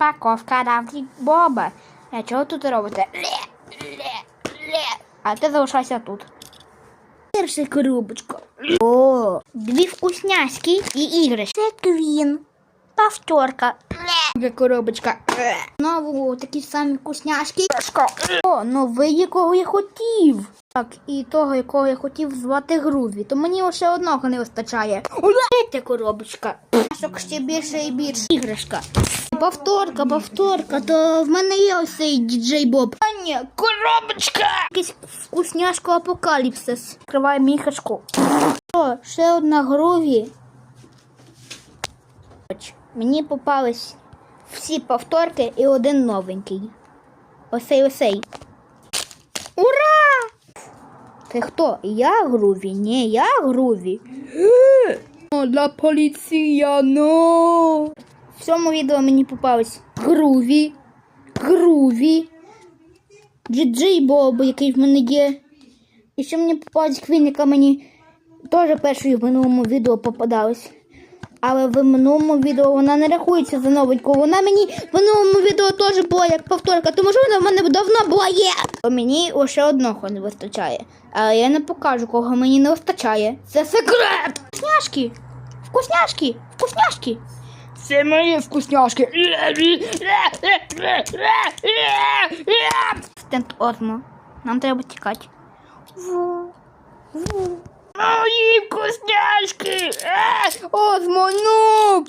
Розпаковка равлік Боба. А чого тут робите? Ле, ле, ле. А ти залишайся тут. Перша коробочка. О, дві вкусняшки і іграшки. Це квін. Повторка. Друга коробочка. Знову такі самі вкусняшки. О, новий, якого я хотів. Так, і того, якого я хотів звати Груві, то мені лише одного не вистачає. Третя коробочка. Шок ще більше і більше. Іграшка. Повторка, повторка, то в мене є ось цей діджей Боб. А ні, коробочка! Якийсь вкусняшка апокаліпсис. Відкриваю міхашку. О, ще одна Груві. Мені попались всі повторки і один новенький. Осей осей. Ти хто? Я Груві? Ні, я Груві. Для поліція, поліціяно. В цьому відео мені попались Груві, Груві, Джиджей Боб, який в мене є. І ще мені попалась Квін, яка мені теж першою в минулому відео попадалась. Але в минулому відео вона не рахується за новеньку. Вона мені в минулому відео теж була як повторка, тому що вона в мене давно була є. Бо мені лише одного не вистачає. Але я не покажу, кого мені не вистачає. Це секрет! Вкусняшки! Вкусняшки! Вкусняшки! Це мої вкусняшки! Стенд Озмо. Нам треба тікати. Мої вкусняшки! Озмо, ну!